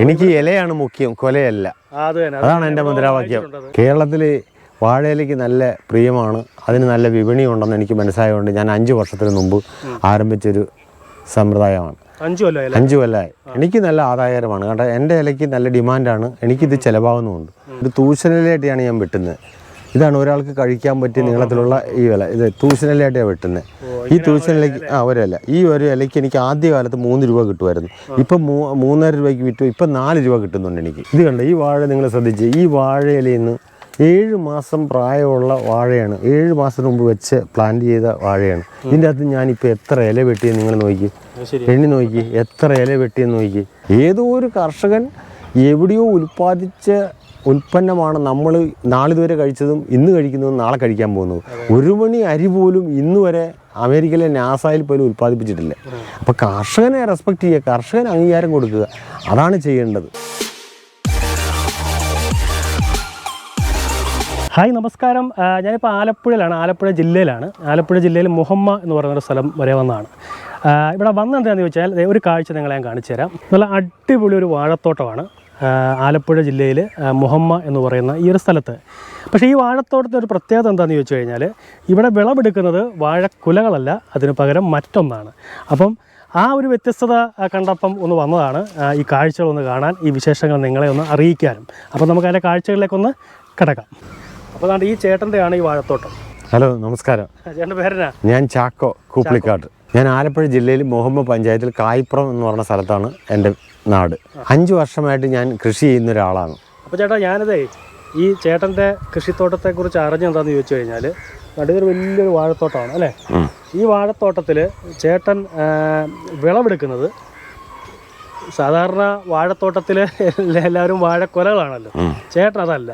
എനിക്ക് ഇലയാണ് മുഖ്യം കൊലയല്ല. അതാണ് എന്റെ മുദ്രാവാക്യം. കേരളത്തിൽ വാഴയിലേക്ക് നല്ല പ്രിയമാണ്. അതിന് നല്ല വിപണി ഉണ്ടെന്ന് എനിക്ക് മനസ്സായതുകൊണ്ട് ഞാൻ അഞ്ച് വർഷത്തിന് മുമ്പ് ആരംഭിച്ചൊരു സമ്പ്രദായമാണ്. അഞ്ചു കൊല്ലം അഞ്ച് കൊല്ലമായി എനിക്ക് നല്ല ആദായകരമാണ്. കാരണം എന്റെ ഇലയ്ക്ക് നല്ല ഡിമാൻഡാണ്. എനിക്കിത് ചിലവാകുന്നുമുണ്ട്. ഇത് തൂശനിലയായിട്ടാണ് ഞാൻ വെട്ടുന്നത്. ഇതാണ് ഒരാൾക്ക് കഴിക്കാൻ പറ്റിയ നീളത്തിലുള്ള ഈ ഇല. ഇത് തൂശനിലയായിട്ടാണ് വെട്ടുന്നത് ഈ തൂശനിലയ്ക്ക് ആ ഒരല്ല ഈ ഒരു ഇലയ്ക്ക് എനിക്ക് ആദ്യ കാലത്ത് മൂന്ന് രൂപ കിട്ടുമായിരുന്നു. ഇപ്പം മൂ മൂന്നര രൂപയ്ക്ക് വിറ്റു. ഇപ്പം നാല് രൂപ കിട്ടുന്നുണ്ട് എനിക്ക്. ഇത് കണ്ടോ? ഈ വാഴ നിങ്ങൾ ശ്രദ്ധിച്ച്. ഈ വാഴ നിന്ന് ഏഴ് മാസം പ്രായമുള്ള വാഴയാണ്. ഏഴ് മാസം മുമ്പ് വെച്ച് പ്ലാന്റ് ചെയ്ത വാഴയാണ്. ഇതിന്റെ അകത്ത് ഞാനിപ്പോൾ എത്ര ഇല വെട്ടിയെന്ന് നിങ്ങൾ നോക്കി. എണ്ണി നോക്കി. എത്ര ഇല വെട്ടിയെന്ന് നോക്കി. ഏതോ ഒരു കർഷകൻ എവിടെയോ ഉൽപ്പാദിച്ച ഉൽപ്പന്നമാണ് നമ്മൾ നാളിതുവരെ കഴിച്ചതും ഇന്ന് കഴിക്കുന്നതും നാളെ കഴിക്കാൻ പോകുന്നത്. ഒരു മണി അരി പോലും ഇന്ന് വരെ അമേരിക്കയിലെ നാസായിൽ പോലും ഉൽപ്പാദിപ്പിച്ചിട്ടില്ല. അപ്പോൾ കർഷകനെ റെസ്പെക്ട് ചെയ്യുക കർഷകന് അംഗീകാരം കൊടുക്കുക അതാണ് ചെയ്യേണ്ടത്. ഹായ് നമസ്കാരം. ഞാനിപ്പോൾ ആലപ്പുഴയിലാണ് ആലപ്പുഴ ജില്ലയിലാണ്. ആലപ്പുഴ ജില്ലയിൽ മുഹമ്മ എന്ന് പറയുന്ന ഒരു സ്ഥലം വരെ വന്നതാണ്. ഇവിടെ വന്നെന്താണെന്ന് ചോദിച്ചാൽ ഒരു കാഴ്ച നിങ്ങളെ ഞാൻ കാണിച്ചു തരാം നല്ല അടിപൊളി ഒരു വാഴത്തോട്ടമാണ്. ആലപ്പുഴ ജില്ലയിൽ മുഹമ്മ എന്ന് പറയുന്ന ഈ ഒരു സ്ഥലത്ത്. പക്ഷേ ഈ വാഴത്തോട്ടത്തിന്റെ ഒരു പ്രത്യേകത എന്താണെന്ന് ചോദിച്ചു കഴിഞ്ഞാൽ ഇവിടെ വിളവെടുക്കുന്നത് വാഴക്കുലകളല്ല അതിന് പകരം മറ്റൊന്നാണ്. അപ്പം ആ ഒരു വ്യത്യസ്തത കണ്ടപ്പം ഒന്ന് വന്നതാണ് ഈ കാഴ്ചകളൊന്ന് കാണാൻ ഈ വിശേഷങ്ങൾ നിങ്ങളെ ഒന്ന് അറിയിക്കാനും. അപ്പം നമുക്ക് അതിന്റെ കാഴ്ചകളിലേക്കൊന്ന് കിടക്കാം. അപ്പോൾ ഈ ചേട്ടന്റെയാണ് ഈ വാഴത്തോട്ടം. ഹലോ നമസ്കാരം. ചേട്ടന്റെ പേരെന്നാ? ഞാൻ ചാക്കോ കൂപ്പിളിക്കാട്ട് ഞാൻ ആലപ്പുഴ ജില്ലയിൽ മുഹമ്മദ് പഞ്ചായത്തിൽ കായ്പ്രം എന്ന് പറഞ്ഞ സ്ഥലത്താണ് എന്റെ നാട്. അഞ്ച് വർഷമായിട്ട് ഞാൻ കൃഷി ചെയ്യുന്ന ഒരാളാണ്. അപ്പോൾ ചേട്ടാ ഞാനതേ ഈ ചേട്ടന്റെ കൃഷിത്തോട്ടത്തെക്കുറിച്ച് അറിഞ്ഞെന്താന്ന് ചോദിച്ചു കഴിഞ്ഞാൽ നടുക്കൊരു വലിയൊരു വാഴത്തോട്ടമാണ് അല്ലേ? ഈ വാഴത്തോട്ടത്തിൽ ചേട്ടൻ വിളവെടുക്കുന്നത് സാധാരണ വാഴത്തോട്ടത്തിൽ എല്ലാവരും വാഴക്കൊലകളാണല്ലോ. ചേട്ടൻ അതല്ല.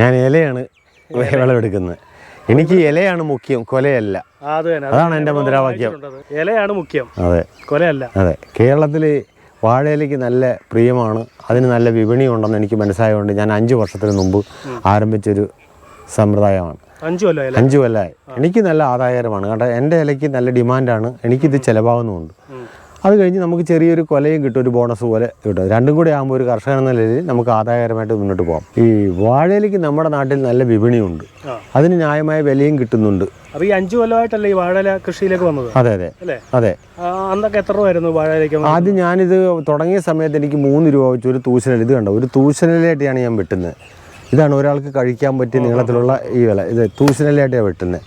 ഞാൻ ഇലയാണ്. വിളവെടുക്കുന്നത്. എനിക്ക് ഇലയാണ് മുഖ്യം കൊലയല്ല. അതാണ് എന്റെ മുദ്രാവാക്യം. ഇലയാണ് മുഖ്യം. അതെ. കൊലയല്ല. അതെ. കേരളത്തിൽ വാഴയിലേക്ക് നല്ല പ്രിയമാണ്. അതിന് നല്ല വിപണി ഉണ്ടെന്ന് എനിക്ക് മനസ്സിലായതുകൊണ്ട് ഞാൻ അഞ്ച് വർഷത്തിന് മുമ്പ് ആരംഭിച്ചൊരു സമ്പ്രദായമാണ്. അഞ്ചു കൊല്ലം അഞ്ചു കൊല്ലമായി എനിക്ക് നല്ല ആദായകരമാണ്. കാരണം എന്റെ ഇലയ്ക്ക് നല്ല ഡിമാൻഡാണ്. എനിക്കിത് ചിലവാകുന്നുമുണ്ട്. അത് കഴിഞ്ഞ് നമുക്ക് ചെറിയൊരു കൊലയും കിട്ടും ഒരു ബോണസ് പോലെ കിട്ടും. രണ്ടും കൂടി ആകുമ്പോൾ ഒരു കർഷകൻ എന്ന നിലയിൽ നമുക്ക് ആദായകരമായിട്ട് മുന്നോട്ട് പോകാം ഈ വാഴയിലേക്ക് നമ്മുടെ നാട്ടിൽ നല്ല വിപണിയുണ്ട്. അതിന് ന്യായമായ വിലയും കിട്ടുന്നുണ്ട്. അപ്പോൾ ഈ അഞ്ചു കൊല്ലമായിട്ടല്ലേ ഈ വാഴയില കൃഷിയിലേക്ക് വന്നത്? അതെ അതെ. അതെ. അന്നൊക്കെ എത്ര രൂപയായിരുന്നു വാഴയിലേക്ക്? ആദ്യം ഞാനിത് തുടങ്ങിയ സമയത്ത് എനിക്ക് മൂന്ന് രൂപ വെച്ച് ഒരു തൂശനില ഇത് കണ്ടോ? ഒരു തൂശനിലായിട്ടാണ് ഞാൻ വെട്ടുന്നത്. ഇതാണ് ഒരാൾക്ക് കഴിക്കാൻ പറ്റിയ നീളത്തിലുള്ള ഈ വില ഇത് തൂശനിലയായിട്ടാണ് വെട്ടുന്നത്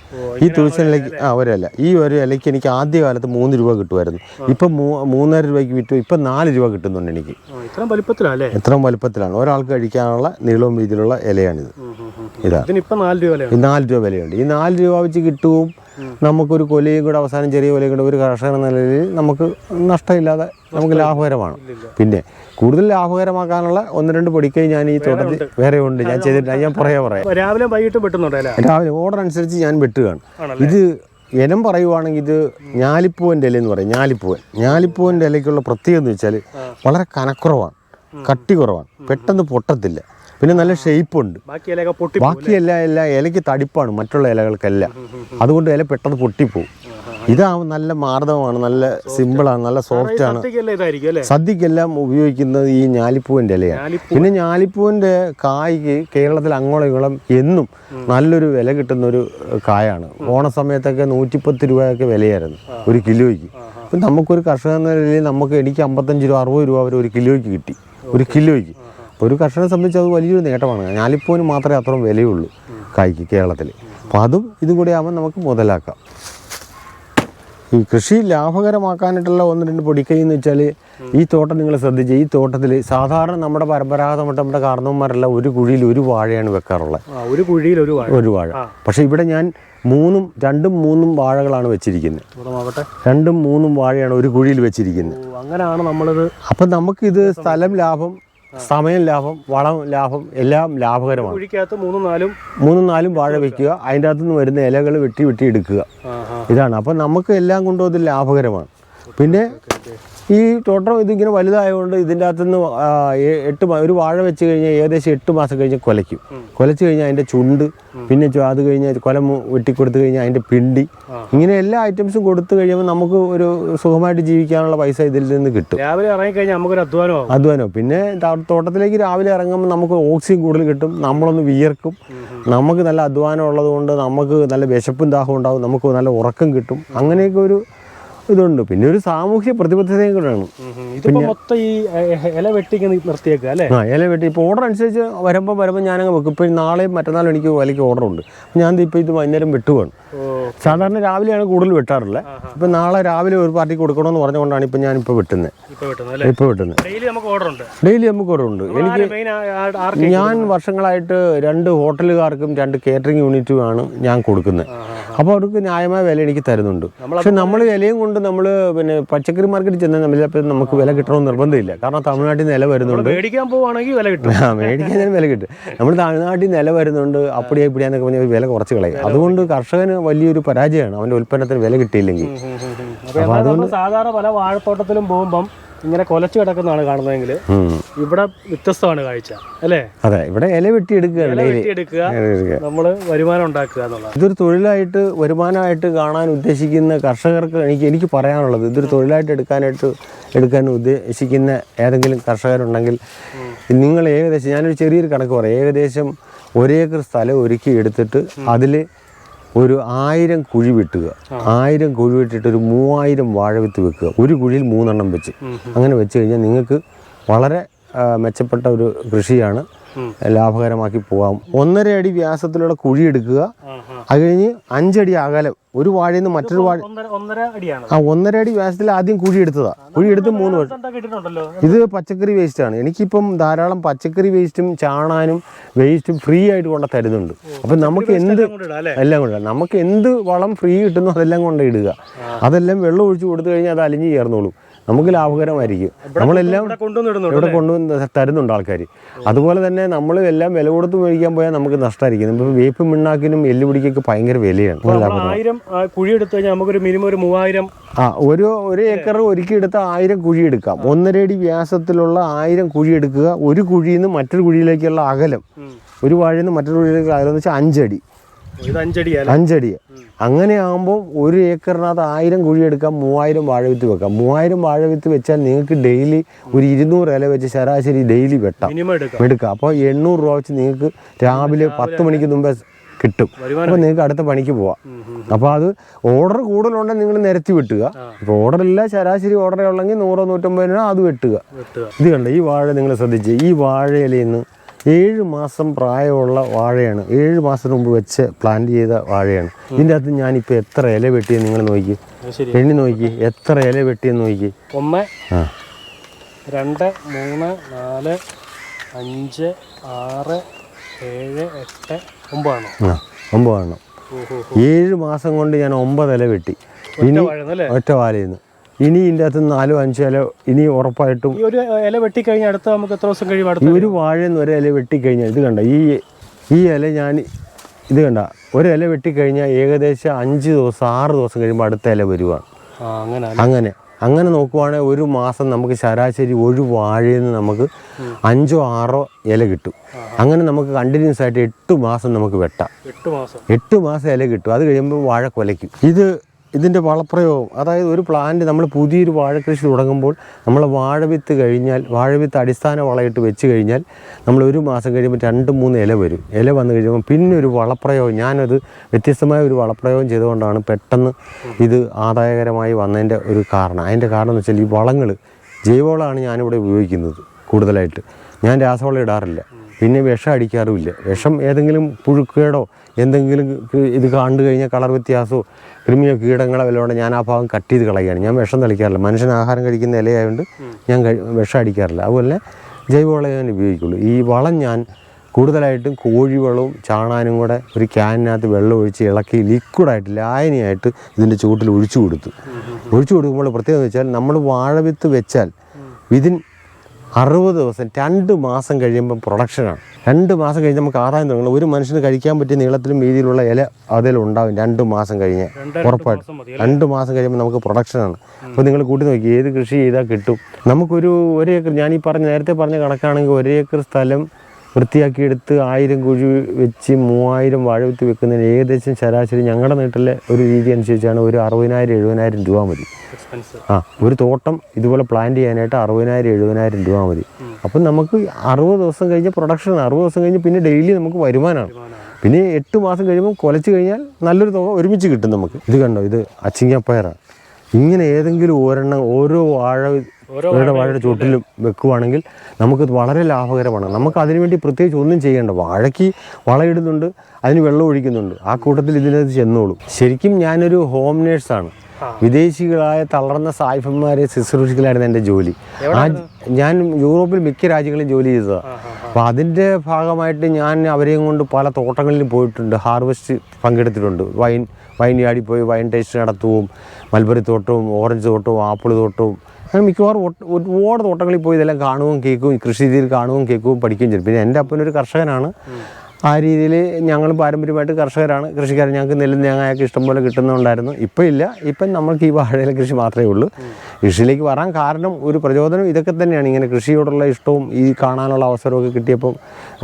ഈ തൂശനിലയ്ക്ക് ആ ഒരല്ല ഈ ഒരു ഇലയ്ക്ക് എനിക്ക് ആദ്യ കാലത്ത് മൂന്ന് രൂപ കിട്ടുമായിരുന്നു. ഇപ്പം മൂ മൂന്നര രൂപയ്ക്ക് വിറ്റു. ഇപ്പം നാല് രൂപ കിട്ടുന്നുണ്ട് എനിക്ക്. ഇത്രയും വലിപ്പത്തിലല്ലേ? ഇത്രയും വലുപ്പത്തിലാണ്. ഒരാൾക്ക് കഴിക്കാനുള്ള നീളവും വീതിയിലുള്ള ഇലയാണിത്. ഇതാ. നാല് രൂപ നാല് രൂപ വിലയുണ്ട്. ഈ നാല് രൂപ വെച്ച് കിട്ടുകയും നമുക്കൊരു കൊലയും കൂടെ അവസാനം ചെറിയ കൊലയും കൂടെ ഒരു കർഷകൻ എന്ന നിലയിൽ നമുക്ക് നഷ്ടമില്ലാതെ നമുക്ക് ലാഭകരമാണ്. പിന്നെ കൂടുതൽ ലാഭകരമാക്കാനുള്ള ഒന്ന് രണ്ട് പൊടിക്കൈ ഞാൻ ഈ തോട്ടത്തിൽ വേറെ ഉണ്ട്. ഞാൻ ചെയ്തിട്ടില്ല ഞാൻ പുറകെ പറയാം. രാവിലെ വൈകിട്ട് വെട്ടുന്നുണ്ടല്ലേ രാവിലെ ഓർഡർ അനുസരിച്ച് ഞാൻ വെട്ടുകയാണ്. ഇത് ഇനം പറയുവാണെങ്കിൽ ഇത് ഞാലിപ്പൂവന്റെ ഇല എന്ന് പറയും. ഞാലിപ്പൂവൻ. ഞാലിപ്പൂവന്റെ ഇലയ്ക്കുള്ള പ്രത്യേകത എന്ന് വെച്ചാൽ വളരെ കനക്കുറവാണ്. കട്ടി കുറവാണ്. പെട്ടെന്ന് പൊട്ടത്തില്ല. പിന്നെ നല്ല ഷേപ്പുണ്ട് ബാക്കി എല്ലാ എല്ലാ ഇലയ്ക്ക് തടിപ്പാണ്. മറ്റുള്ള ഇലകൾക്കെല്ലാം. അതുകൊണ്ട് ഇല പെട്ടെന്ന് പൊട്ടിപ്പോവും. ഇതാവുമ്പോൾ നല്ല മാർദ്ദവമാണ് നല്ല സിമ്പിളാണ് നല്ല സോഫ്റ്റ് ആണ്. സദ്യക്കെല്ലാം ഉപയോഗിക്കുന്നത് ഈ ഞാലിപ്പൂവിന്റെ ഇലയാണ് പിന്നെ ഞാലിപ്പൂവിന്റെ കായ്ക്ക് കേരളത്തിൽ അങ്ങോളം ഇങ്ങോളം എന്നും നല്ലൊരു വില കിട്ടുന്ന ഒരു കായാണ്. ഓണസമയത്തൊക്കെ നൂറ്റിപ്പത്ത് രൂപയൊക്കെ വിലയായിരുന്നു ഒരു കിലോയ്ക്ക്. അപ്പം നമുക്കൊരു കർഷകൻ എന്ന നിലയിൽ നമുക്ക് എനിക്ക് അമ്പത്തഞ്ച് രൂപ അറുപത് രൂപ വരെ ഒരു കിലോയ്ക്ക് കിട്ടി. ഒരു കിലോയ്ക്ക്. അപ്പോൾ ഒരു കർഷകനെ സംബന്ധിച്ച് അത് വലിയൊരു നേട്ടമാണ്. ഞാലിപ്പൂവിന് മാത്രമേ അത്രയും വിലയുള്ളൂ കായ്ക്ക് കേരളത്തിൽ. അപ്പോൾ അതും ഇതും കൂടി ആകുമ്പോൾ നമുക്ക് മുതലാക്കാം. ഈ കൃഷി ലാഭകരമാക്കാനായിട്ടുള്ള ഒന്ന് രണ്ട് പൊടിക്കൈ എന്ന് വെച്ചാൽ ഈ തോട്ടം നിങ്ങൾ ശ്രദ്ധിച്ച് ഈ തോട്ടത്തിൽ സാധാരണ നമ്മുടെ പരമ്പരാഗതമായിട്ട് നമ്മുടെ കാർന്നവന്മാരെല്ലാം ഒരു കുഴിയിൽ ഒരു വാഴയാണ് വെക്കാറുള്ളത്. ഒരു കുഴിയിൽ ഒരു വാഴ. ഒരു വാഴ. പക്ഷെ ഇവിടെ ഞാൻ മൂന്നും രണ്ടും മൂന്നും വാഴകളാണ് വെച്ചിരിക്കുന്നത്. രണ്ടും മൂന്നും വാഴയാണ് ഒരു കുഴിയിൽ വെച്ചിരിക്കുന്നത്. അങ്ങനെയാണ് നമ്മളിത് അപ്പം നമുക്കിത് സ്ഥലം ലാഭം സമയം ലാഭം വളം ലാഭം എല്ലാം ലാഭകരമാണ്. കുഴിക്കകത്ത് മൂന്നും നാലും മൂന്നും നാലും വാഴ വെക്കുക അതിന്റെ അകത്തുനിന്ന് വരുന്ന ഇലകൾ വെട്ടി വെട്ടി എടുക്കുക. ഇതാണ്. അപ്പം നമുക്ക് എല്ലാം കൊണ്ടും അത് ലാഭകരമാണ്. പിന്നെ ഈ തോട്ടം ഇതിങ്ങനെ വലുതായതുകൊണ്ട് ഇതിന്റെ അകത്തുനിന്ന് എട്ട് ഒരു വാഴ വെച്ച് കഴിഞ്ഞാൽ ഏകദേശം എട്ട് മാസം കഴിഞ്ഞ് കൊലയ്ക്കും. കൊലച്ച് കഴിഞ്ഞാൽ അതിന്റെ ചുണ്ട് പിന്നെ അത് കഴിഞ്ഞാൽ കൊല വെട്ടിക്കൊടുത്തു കഴിഞ്ഞാൽ അതിന്റെ പിണ്ടി. ഇങ്ങനെ എല്ലാ ഐറ്റംസും കൊടുത്തു കഴിയുമ്പോൾ നമുക്ക് ഒരു സുഖമായിട്ട് ജീവിക്കാനുള്ള പൈസ ഇതിൽ നിന്ന് കിട്ടും. രാവിലെ ഇറങ്ങിക്കഴിഞ്ഞാൽ നമുക്കൊരു അധ്വാനോ അധ്വാനോ പിന്നെ തോട്ടത്തിലേക്ക് രാവിലെ ഇറങ്ങുമ്പോൾ നമുക്ക് ഓക്സിജൻ കൂടുതൽ കിട്ടും നമ്മളൊന്ന് വിയർക്കും. നമുക്ക് നല്ല അധ്വാനം ഉള്ളതുകൊണ്ട് നമുക്ക് നല്ല വിശപ്പും ദാഹവും ഉണ്ടാകും നമുക്ക് നല്ല ഉറക്കം കിട്ടും. അങ്ങനെയൊക്കെ ഒരു ഇതുണ്ട്. പിന്നെ ഒരു സാമൂഹ്യ പ്രതിബദ്ധതയും കൂടെയാണ്. മൊത്തം ഈ ഇല വെട്ടിക്ക് നിർത്തിയേക്കുക അല്ലേ? ആ ഇല വെട്ടി. ഇപ്പോൾ ഓർഡർ അനുസരിച്ച് വരുമ്പോൾ വരുമ്പോൾ ഞാനങ്ങ് വെക്കും. ഇപ്പോൾ നാളെയും മറ്റന്നാളും എനിക്ക് വിലയ്ക്ക് ഓർഡർ ഉണ്ട്. ഞാൻ ഇപ്പോൾ ഇത് വൈകുന്നേരം വെട്ടുവാണ്. സാധാരണ രാവിലെയാണ് കൂടുതൽ വെട്ടാറുള്ളത് ഇപ്പം നാളെ രാവിലെ ഒരു പാർട്ടിക്ക് കൊടുക്കണമെന്ന് പറഞ്ഞുകൊണ്ടാണ് ഇപ്പം ഞാനിപ്പോൾ വെട്ടുന്നത് ഇപ്പൊ വെട്ടുന്നത് അല്ലേ? ഇപ്പോൾ വെട്ടുന്നത് ഡെയിലി നമുക്ക് ഓർഡർ ഉണ്ട്. ഡെയിലി നമുക്ക് ഓർഡറുണ്ട് എനിക്ക് ഞാൻ വർഷങ്ങളായിട്ട് രണ്ട് ഹോട്ടലുകാർക്കും രണ്ട് കേറ്ററിംഗ് യൂണിറ്റുമാണ് ഞാൻ കൊടുക്കുന്നത്. അപ്പോൾ അവർക്ക് ന്യായമായ വില എനിക്ക് തരുന്നുണ്ട്. പക്ഷെ നമ്മൾ വിലയും കൊണ്ട് നമ്മൾ പിന്നെ പച്ചക്കറി മാർക്കറ്റിൽ ചെന്നാൽ നമ്മൾ ചിലപ്പോൾ നമുക്ക് വില കിട്ടണമെന്ന് നിർബന്ധമില്ല. കാരണം തമിഴ്നാട്ടിൽ നിന്ന് നില വരുന്നുണ്ട്. മേടിക്കാൻ പോവാണെങ്കിൽ വില കിട്ടും. ആ മേടിക്കാൻ വില കിട്ടും നമ്മൾ തമിഴ്നാട്ടിൽ നില വരുന്നുണ്ട്. അപ്പടിയാ ഇപ്പടിയാന്നൊക്കെ പറഞ്ഞാൽ വില കുറച്ച് കളയും. അതുകൊണ്ട് കർഷകന് വലിയൊരു പരാജയമാണ്. അവന്റെ ഉൽപ്പന്നത്തിന് വില കിട്ടിയില്ലെങ്കിൽ. സാധാരണ പല വാഴത്തോട്ടത്തിലും പോകുമ്പം ഇങ്ങനെ കൊലച്ചു കിടക്കുന്നതാണ് കാണുന്നതെങ്കിൽ. ഇവിടെ വ്യത്യസ്തമാണ് കാഴ്ച അല്ലേ? അതെ ഇവിടെ ഇല വെട്ടിയെടുക്കുകയാണ് ഡെയിലി വെട്ടിയെടുക്കുക എടുക്കുക. നമ്മൾ വരുമാനം ഉണ്ടാക്കുക എന്നുള്ളത്. ഇതൊരു തൊഴിലായിട്ട് വരുമാനമായിട്ട് കാണാൻ ഉദ്ദേശിക്കുന്ന കർഷകർക്ക് എനിക്ക് എനിക്ക് പറയാനുള്ളത് ഇതൊരു തൊഴിലായിട്ട് എടുക്കാനായിട്ട് എടുക്കാൻ ഉദ്ദേശിക്കുന്ന ഏതെങ്കിലും കർഷകരുണ്ടെങ്കിൽ നിങ്ങൾ ഏകദേശം ഞാനൊരു ചെറിയൊരു കണക്ക് പറയാം. ഏകദേശം ഒരേക്കർ സ്ഥലം ഒരുക്കി എടുത്തിട്ട് അതിൽ ഒരു ആയിരം കുഴി വെട്ടുക. ആയിരം കുഴി വെട്ടിട്ട് ഒരു മൂവായിരം വാഴവിത്ത് വെക്കുക. ഒരു കുഴിയിൽ മൂന്നെണ്ണം വെച്ച്. അങ്ങനെ വെച്ച് കഴിഞ്ഞാൽ നിങ്ങൾക്ക് വളരെ മെച്ചപ്പെട്ട ഒരു കൃഷിയാണ് ലാഭകരമാക്കി പോകാം ഒന്നര അടി വ്യാസത്തിലുള്ള കുഴി എടുക്കുക. അത് കഴിഞ്ഞ് അഞ്ചടി അകലം. ഒരു വാഴയിൽ നിന്ന് മറ്റൊരു വാഴ ആ ഒന്നര അടി വ്യാസത്തിൽ ആദ്യം കുഴി എടുത്തതാ. കുഴി എടുത്ത് മൂന്ന് വർഷം. ഇത് പച്ചക്കറി വേസ്റ്റ് ആണ്. എനിക്കിപ്പം ധാരാളം പച്ചക്കറി വേസ്റ്റും ചാണാനും വേസ്റ്റും ഫ്രീ ആയിട്ട് കൊണ്ട് തരുന്നുണ്ട്. അപ്പം നമുക്ക് എന്ത് എല്ലാം കൊണ്ട് നമുക്ക് എന്ത് വളം ഫ്രീ കിട്ടുന്നു അതെല്ലാം കൊണ്ടിടുക അതെല്ലാം വെള്ളം ഒഴിച്ച് കൊടുത്തു കഴിഞ്ഞാൽ അത് അലിഞ്ഞ് ചേർന്നോളും. നമുക്ക് ലാഭകരമായിരിക്കും. നമ്മളെല്ലാം ഇവിടെ കൊണ്ടുവന്ന് തരുന്നുണ്ട് ആൾക്കാർ അതുപോലെ തന്നെ നമ്മൾ എല്ലാം വില കൊടുത്ത് മേടിക്കാൻ പോയാൽ നമുക്ക് നഷ്ടമായിരിക്കും നമുക്ക് വേപ്പ് മിണ്ണാക്കിനും എല്ലുപിടിക്കൊക്കെ ഭയങ്കര വിലയാണ്. ആയിരം കഴിഞ്ഞാൽ നമുക്കൊരു മിനിമം ഒരു മൂവായിരം ആ ഒരു ഒരു ഏക്കർ ഒരുക്കി എടുത്ത ആയിരം കുഴി എടുക്കാം. ഒന്നര അടി വ്യാസത്തിലുള്ള ആയിരം കുഴി എടുക്കുക. ഒരു കുഴിയിൽ നിന്ന് മറ്റൊരു കുഴിയിലേക്കുള്ള അകലം. ഒരു വാഴയിൽ നിന്ന് മറ്റൊരു കുഴിയിലേക്ക് അകലം എന്ന് വെച്ചാൽ അഞ്ചടി. അഞ്ചടി. അങ്ങനെ ആകുമ്പോൾ ഒരു ഏക്കറിനകത്ത് ആയിരം കുഴി എടുക്കാം മൂവായിരം വാഴവിത്ത് വെക്കാം. മൂവായിരം വാഴവിത്ത് വെച്ചാൽ നിങ്ങൾക്ക് ഡെയിലി ഒരു ഇരുന്നൂറ് ഇല വെച്ച് ശരാശരി ഡെയിലി വെട്ടാം. എടുക്കാം. അപ്പോൾ എണ്ണൂറ് രൂപ വെച്ച് നിങ്ങൾക്ക് രാവിലെ പത്ത് മണിക്ക് മുമ്പേ കിട്ടും. അപ്പോൾ നിങ്ങൾക്ക് അടുത്ത പണിക്ക് പോവാം. അപ്പോൾ അത് ഓർഡർ കൂടുതലുണ്ടെങ്കിൽ നിങ്ങൾ നിരത്തി വെട്ടുക. ഇപ്പോൾ ഓർഡർ ഇല്ല ശരാശരി ഓർഡർ ഉള്ളെങ്കിൽ നൂറോ നൂറ്റമ്പത് രൂപ അത് വെട്ടുക. വെട്ടുക. ഇത് കണ്ടോ ഈ വാഴ നിങ്ങൾ ശ്രദ്ധിച്ച് ഈ വാഴയിലയിൽ നിന്ന് ഏഴ് മാസം പ്രായമുള്ള വാഴയാണ്. ഏഴ് മാസം മുമ്പ് വെച്ച് പ്ലാന്റ് ചെയ്ത വാഴയാണ്. ഇതിന്റെ അകത്ത് ഞാനിപ്പോൾ എത്ര ഇല വെട്ടിയെന്ന് നിങ്ങൾ നോക്കി. എണ്ണി നോക്കി. എത്ര ഇല വെട്ടിയെന്ന് നോക്കി. ഒന്ന് ആ. രണ്ട് മൂന്ന് നാല് അഞ്ച് ആറ് ഏഴ് എട്ട് ഒമ്പതാണോ? ആ ഒമ്പതെണ്ണം ഏഴ് മാസം കൊണ്ട് ഞാൻ ഒമ്പത് ഇല വെട്ടി. ഇനി ഒറ്റ വാലയിൽ നിന്ന് ഇനി ഇതിന്റെ അകത്ത് നാലോ അഞ്ചോ ഇല ഇനി ഉറപ്പായിട്ടും ഒരു ഇല വെട്ടിക്കഴിഞ്ഞാൽ അടുത്ത നമുക്ക് എത്ര ദിവസം കഴിയും ഈ ഒരു വാഴയിൽ നിന്ന് ഒരു ഇല വെട്ടിക്കഴിഞ്ഞാൽ ഇത് കണ്ട? ഈ ഈ ഇല ഞാൻ ഇത് കണ്ട? ഒരു ഇല വെട്ടിക്കഴിഞ്ഞാൽ ഏകദേശം അഞ്ച് ദിവസം ആറ് ദിവസം കഴിയുമ്പോൾ അടുത്ത ഇല വരുവാണ് അങ്ങനെ. അങ്ങനെ. നോക്കുവാണെങ്കിൽ ഒരു മാസം നമുക്ക് ശരാശരി ഒരു വാഴയിൽ നിന്ന് നമുക്ക് അഞ്ചോ ആറോ ഇല കിട്ടും. അങ്ങനെ നമുക്ക് കണ്ടിന്യൂസ് ആയിട്ട് എട്ട് മാസം നമുക്ക് വെട്ടാം. എട്ട് മാസം. എട്ട് മാസം ഇല കിട്ടും. അത് കഴിയുമ്പോൾ വാഴ കൊലയ്ക്കും. ഇത് ഇതിന്റെ വളപ്രയോഗം അതായത് ഒരു പ്ലാന്റ് നമ്മൾ പുതിയൊരു വാഴക്കൃഷി തുടങ്ങുമ്പോൾ നമ്മൾ വാഴവിത്ത് കഴിഞ്ഞാൽ വാഴവിത്ത് അടിസ്ഥാന വളയിട്ട് വെച്ച് കഴിഞ്ഞാൽ നമ്മൾ ഒരു മാസം കഴിയുമ്പോൾ രണ്ട് മൂന്ന് ഇല വരും. ഇല വന്നു കഴിയുമ്പോൾ പിന്നെ ഒരു വളപ്രയോഗം ഞാനത് വ്യത്യസ്തമായ ഒരു വളപ്രയോഗം ചെയ്തുകൊണ്ടാണ് പെട്ടെന്ന് ഇത് ആദായകരമായി വന്നതിന്റെ ഒരു കാരണം. അതിന്റെ കാരണം എന്ന് വെച്ചാൽ ഈ വളങ്ങൾ ജൈവവളമാണ് ഞാനിവിടെ ഉപയോഗിക്കുന്നത് കൂടുതലായിട്ട്. ഞാൻ രാസവളം ഇടാറില്ല. പിന്നെ വിഷം അടിക്കാറുമില്ല. വിഷം ഏതെങ്കിലും പുഴുക്കേടോ എന്തെങ്കിലും ഇത് കണ്ടു കഴിഞ്ഞാൽ കളർ വ്യത്യാസമോ കൃമിയോ കീടങ്ങളോ വല്ലതുകൊണ്ട് ഞാൻ ആ ഭാഗം കട്ട് ചെയ്ത് കളയുകയാണ്. ഞാൻ വിഷം തളിക്കാറില്ല. മനുഷ്യൻ ആഹാരം കഴിക്കുന്ന ഇലയായതുകൊണ്ട് ഞാൻ വിഷം അടിക്കാറില്ല. അതുപോലെ ജൈവവളം ഞാൻ ഉപയോഗിക്കുള്ളൂ. ഈ വളം ഞാൻ കൂടുതലായിട്ടും കോഴിവളവും ചാണാനും കൂടെ ഒരു ക്യാനിനകത്ത് വെള്ളം ഒഴിച്ച് ഇളക്കി ലിക്വിഡായിട്ട് ലായനിയായിട്ട് ഇതിന്റെ ചുവട്ടിൽ ഒഴിച്ചു കൊടുത്തു. ഒഴിച്ചു കൊടുക്കുമ്പോൾ പ്രത്യേകത വെച്ചാൽ നമ്മൾ വാഴവിത്ത് വെച്ചാൽ വിതിൻ അറുപത് ദിവസം രണ്ട് മാസം കഴിയുമ്പം പ്രൊഡക്ഷനാണ് രണ്ട് മാസം കഴിഞ്ഞ് നമുക്ക് ആദായം തുടങ്ങണം. ഒരു മനുഷ്യന് കഴിക്കാൻ പറ്റിയ നീളത്തിലും വീതിയിലുള്ള ഇല അതിൽ ഉണ്ടാവും രണ്ട് മാസം കഴിഞ്ഞ്. ഉറപ്പായിട്ട്. രണ്ട് മാസം കഴിയുമ്പോൾ നമുക്ക് പ്രൊഡക്ഷനാണ് അപ്പോൾ നിങ്ങൾ കൂട്ടി നോക്കി ഏത് കൃഷി ചെയ്താൽ കിട്ടും? നമുക്കൊരു ഒരു ഏക്കർ ഞാൻ ഈ പറഞ്ഞ നേരത്തെ പറഞ്ഞ കണക്കാണെങ്കിൽ ഒരു ഏക്കർ സ്ഥലം വൃത്തിയാക്കിയെടുത്ത് ആയിരം കുഴി വെച്ച് മൂവായിരം വാഴ വിത്ത് വെക്കുന്നതിന് ഏകദേശം ശരാശരി ഞങ്ങളുടെ നാട്ടിലെ ഒരു രീതി അനുസരിച്ചാണ് ഒരു അറുപതിനായിരം എഴുപതിനായിരം രൂപ മതി. ആ ഒരു തോട്ടം ഇതുപോലെ പ്ലാൻ ചെയ്യാനായിട്ട് അറുപതിനായിരം എഴുപതിനായിരം രൂപ മതി. അപ്പം നമുക്ക് അറുപത് ദിവസം കഴിഞ്ഞ് പ്രൊഡക്ഷൻ അറുപത് ദിവസം കഴിഞ്ഞ് പിന്നെ ഡെയിലി നമുക്ക് വരുമാനമാണ്. പിന്നെ എട്ട് മാസം കഴിയുമ്പോൾ കുലച്ച് കഴിഞ്ഞാൽ നല്ലൊരു തുക ഒരുമിച്ച് കിട്ടും നമുക്ക്. ഇത് കണ്ടോ? ഇത് അച്ചിങ്ങപ്പയറാണ് ഇങ്ങനെ ഏതെങ്കിലും ഒരെണ്ണം ഓരോ വാഴ ഓരോ വാഴയുടെ ചുവട്ടിലും വെക്കുവാണെങ്കിൽ നമുക്ക് വളരെ ലാഭകരമാണ്. നമുക്ക് അതിനുവേണ്ടി പ്രത്യേകിച്ച് ഒന്നും ചെയ്യേണ്ട. വാഴയ്ക്ക് വളയിടുന്നുണ്ട് അതിന് വെള്ളം ഒഴിക്കുന്നുണ്ട്. ആ കൂട്ടത്തിൽ ഇതിനകത്ത് ചെന്നോളും. ശരിക്കും ഞാനൊരു ഹോം നേഴ്സാണ് വിദേശികളായ തളർന്ന സായിഫന്മാരെ ശുശ്രൂഷിക്കലായിരുന്നു എന്റെ ജോലി. ആ ഞാൻ യൂറോപ്പിൽ മിക്ക രാജ്യങ്ങളിലും ജോലി ചെയ്തതാണ് അപ്പോൾ അതിന്റെ ഭാഗമായിട്ട് ഞാൻ അവരെയും കൊണ്ട് പല തോട്ടങ്ങളിലും പോയിട്ടുണ്ട്. ഹാർവെസ്റ്റ് പങ്കെടുത്തിട്ടുണ്ട്. വൈൻ വൈൻ യാടി പോയി വൈൻ ടേസ്റ്റ് നടത്തുകയും മൽബറി തോട്ടവും ഓറഞ്ച് തോട്ടവും ആപ്പിൾ തോട്ടവും അങ്ങനെ മിക്കവാറും ഒരുപാട് തോട്ടങ്ങളിൽ പോയി ഇതെല്ലാം കാണുകയും കേൾക്കുകയും കൃഷി രീതിയിൽ കാണുകയും കേൾക്കുകയും പഠിക്കുകയും ചെയ്തു. പിന്നെ എന്റെ അപ്പനൊരു കർഷകനാണ്. ആ രീതിയിൽ ഞങ്ങൾ പാരമ്പര്യമായിട്ട് കർഷകരാണ്. കൃഷിക്കാരൻ ഞങ്ങൾക്ക് നെല്ലും തേങ്ങയൊക്കെ ഇഷ്ടംപോലെ കിട്ടുന്നുണ്ടായിരുന്നു. ഇപ്പം ഇല്ല. ഇപ്പം നമ്മൾക്ക് ഈ വാഴയിലെ കൃഷി മാത്രമേ ഉള്ളൂ. കൃഷിയിലേക്ക് വരാൻ കാരണം ഒരു പ്രചോദനം ഇതൊക്കെ തന്നെയാണ്. ഇങ്ങനെ കൃഷിയോടുള്ള ഇഷ്ടവും ഈ കാണാനുള്ള അവസരമൊക്കെ കിട്ടിയപ്പം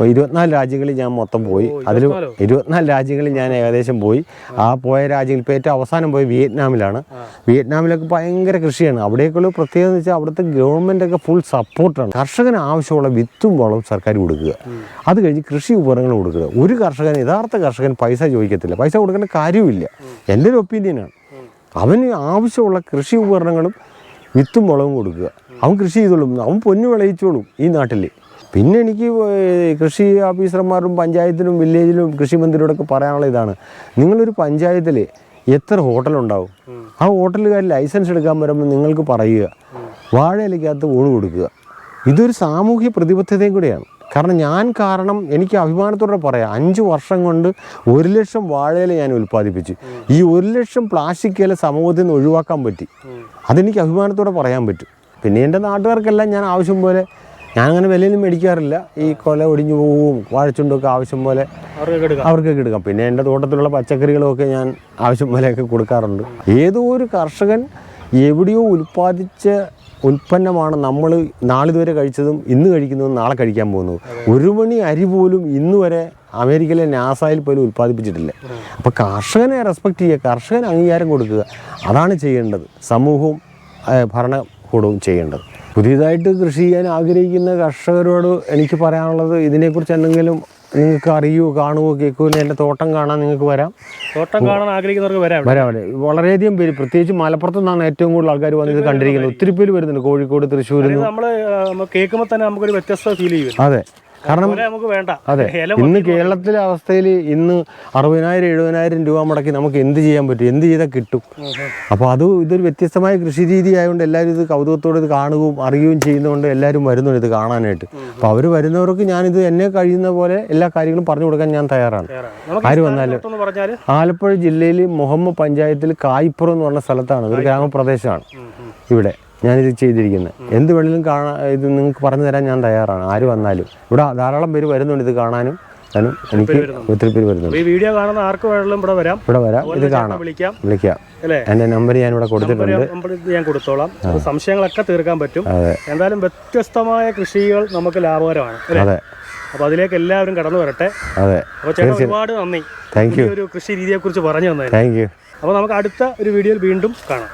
ഇരുപത്തിനാല് രാജ്യങ്ങളിൽ ഞാൻ മൊത്തം പോയി. അതിൽ ഇരുപത്തിനാല്? രാജ്യങ്ങളിൽ ഞാൻ ഏകദേശം പോയി. ആ പോയ രാജ്യങ്ങൾ ഇപ്പോൾ ഏറ്റവും അവസാനം പോയി വിയറ്റ്നാമിലാണ്. വിയറ്റ്നാമിലൊക്കെ ഭയങ്കര കൃഷിയാണ്. അവിടേക്കുള്ള പ്രത്യേകത എന്ന് വെച്ചാൽ അവിടുത്തെ ഗവൺമെന്റൊക്കെ ഫുൾ സപ്പോർട്ടാണ്. കർഷകന് ആവശ്യമുള്ള വിത്തും വളവും സർക്കാർ കൊടുക്കുക. അത് കഴിഞ്ഞ് കൃഷി ഉപകരണങ്ങൾ കൊടുക്കുക. ഒരു കർഷകൻ യഥാർത്ഥ കർഷകൻ പൈസ ചോദിക്കത്തില്ല. പൈസ കൊടുക്കേണ്ട കാര്യമില്ല എന്റെ ഒരു ഒപ്പീനിയനാണ് അവന് ആവശ്യമുള്ള കൃഷി ഉപകരണങ്ങളും വിത്തും വളവും കൊടുക്കുക. അവൻ കൃഷി ചെയ്തോളും. അവൻ പൊന്നു വിളയിച്ചോളും ഈ നാട്ടിൽ പിന്നെ എനിക്ക് കൃഷി ഓഫീസർമാരും പഞ്ചായത്തിലും വില്ലേജിലും കൃഷി മന്ത്രിയോടൊക്കെ പറയാനുള്ള ഇതാണ്. നിങ്ങളൊരു പഞ്ചായത്തിൽ എത്ര ഹോട്ടലുണ്ടാവും ആ ഹോട്ടലുകാർ ലൈസൻസ് എടുക്കാൻ വരുമ്പോൾ നിങ്ങൾക്ക് പറയുക. വാഴയിലേക്കകത്ത് ഊണ് കൊടുക്കുക. ഇതൊരു സാമൂഹ്യ പ്രതിബദ്ധതയും കൂടിയാണ്. കാരണം ഞാൻ കാരണം എനിക്ക് അഭിമാനത്തോടെ പറയാം. അഞ്ച് വർഷം കൊണ്ട് ഒരു ലക്ഷം വാഴയില ഞാൻ ഉൽപ്പാദിപ്പിച്ചു. ഈ ഒരു ലക്ഷം പ്ലാസ്റ്റിക് ഇല സമൂഹത്തിൽ നിന്ന് ഒഴിവാക്കാൻ പറ്റി. അതെനിക്ക് അഭിമാനത്തോടെ പറയാൻ പറ്റും. പിന്നെ എന്റെ നാട്ടുകാർക്കെല്ലാം ഞാൻ ആവശ്യം പോലെ ഞാൻ അങ്ങനെ വിലയിലും മേടിക്കാറില്ല. ഈ കൊല ഒടിഞ്ഞു പോവും വാഴച്ചുണ്ടൊക്കെ ആവശ്യം പോലെ അവർക്കൊക്കെ എടുക്കാം. പിന്നെ എന്റെ തോട്ടത്തിലുള്ള പച്ചക്കറികളൊക്കെ ഞാൻ ആവശ്യം പോലെയൊക്കെ കൊടുക്കാറുണ്ട്. ഏതോ ഒരു കർഷകൻ എവിടെയോ ഉൽപ്പാദിച്ച ഉൽപ്പന്നമാണ് നമ്മൾ നാളിതുവരെ കഴിച്ചതും ഇന്ന് കഴിക്കുന്നതും നാളെ കഴിക്കാൻ പോകുന്നത്. ഒരു മണി അരി പോലും ഇന്ന് വരെ അമേരിക്കയിലെ നാസായിൽ പോലും ഉൽപ്പാദിപ്പിച്ചിട്ടില്ല. അപ്പോൾ കർഷകനെ റെസ്പെക്റ്റ് ചെയ്യുക കർഷകന് അംഗീകാരം കൊടുക്കുക അതാണ് ചെയ്യേണ്ടത്. സമൂഹവും ഭരണകൂടവും ചെയ്യേണ്ടത്. പുതിയതായിട്ട് കൃഷി ചെയ്യാൻ ആഗ്രഹിക്കുന്ന കർഷകരോട് എനിക്ക് പറയാനുള്ളത് ഇതിനെക്കുറിച്ച് എന്തെങ്കിലും നിങ്ങൾക്ക് അറിയുകയോ കാണുകയോ കേൾക്കുകയോ എന്റെ തോട്ടം കാണാൻ നിങ്ങൾക്ക് വരാം. തോട്ടം കാണാൻ ആഗ്രഹിക്കുന്നവർക്ക് വരാം വരാം അവിടെ വളരെയധികം പേര് പ്രത്യേകിച്ച് മലപ്പുറത്ത് നിന്നാണ് ഏറ്റവും കൂടുതൽ ആൾക്കാർ വന്ന് ഇത് കണ്ടിരിക്കുന്നത്. ഒത്തിരി പേര് വരുന്നുണ്ട് കോഴിക്കോട് തൃശ്ശൂർ നമ്മൾ കേൾക്കുമ്പോൾ തന്നെ നമുക്കൊരു വ്യത്യസ്ത ഫീൽ ചെയ്യും. അതെ. കാരണം നമുക്ക് വേണ്ട. അതെ ഇന്ന് കേരളത്തിലെ അവസ്ഥയിൽ ഇന്ന് അറുപതിനായിരം എഴുപതിനായിരം രൂപ മുടക്കി നമുക്ക് എന്ത് ചെയ്യാൻ പറ്റും? എന്ത് ചെയ്താൽ കിട്ടും? അപ്പോൾ അത് ഇതൊരു വ്യത്യസ്തമായ കൃഷി രീതി ആയതുകൊണ്ട് എല്ലാവരും ഇത് കൗതുകത്തോടെ ഇത് കാണുകയും അറിയുകയും ചെയ്യുന്നതുകൊണ്ട് എല്ലാവരും വരുന്നുണ്ട് ഇത് കാണാനായിട്ട്. അപ്പോൾ അവർ വരുന്നവർക്ക് ഞാനിത് എന്നെ കഴിയുന്ന പോലെ എല്ലാ കാര്യങ്ങളും പറഞ്ഞു കൊടുക്കാൻ ഞാൻ തയ്യാറാണ്. ആര് വന്നാലും ആലപ്പുഴ ജില്ലയിൽ മുഹമ്മ പഞ്ചായത്തിൽ കായ്പുറം എന്ന് പറഞ്ഞ സ്ഥലത്താണ്. ഒരു ഗ്രാമപ്രദേശമാണ്. ഇവിടെ. ഞാനിത് ചെയ്തിരിക്കുന്നത്. എന്ത് വേണമെങ്കിലും കാണാൻ ഇത് നിങ്ങൾക്ക് പറഞ്ഞു തരാൻ ഞാൻ തയ്യാറാണ്. ആര് വന്നാലും. ഇവിടെ ധാരാളം പേര് വരുന്നുണ്ട് ഇത് കാണാനും. എനിക്ക് ഒത്തിരി പേര് വരുന്നുണ്ട്. ഈ വീഡിയോ കാണുന്ന ആർക്ക് വേണമെങ്കിലും ഇവിടെ വരാം. ഇവിടെ വരാം. ഇത് കാണാം. വിളിക്കാം. വിളിക്കാം. എന്റെ നമ്പർ ഞാൻ ഇവിടെ കൊടുത്തിട്ടുണ്ട്. ഞാൻ കൊടുത്തോളാം. സംശയങ്ങളൊക്കെ തീർക്കാൻ പറ്റും. എന്തായാലും വ്യത്യസ്തമായ കൃഷികൾ നമുക്ക് ലാഭകരമാണ്. അതെ. അപ്പൊ അതിലേക്ക് എല്ലാവരും കടന്നു വരട്ടെ. അതെ. അപ്പൊ ചേട്ടൻ ഒരുപാട് നന്ദി. Thank you. ഒരു കൃഷി രീതിയെ കുറിച്ച് പറഞ്ഞു തന്നെ താങ്ക് യു. അപ്പൊ നമുക്ക് അടുത്ത ഒരു വീഡിയോയിൽ വീണ്ടും കാണാം.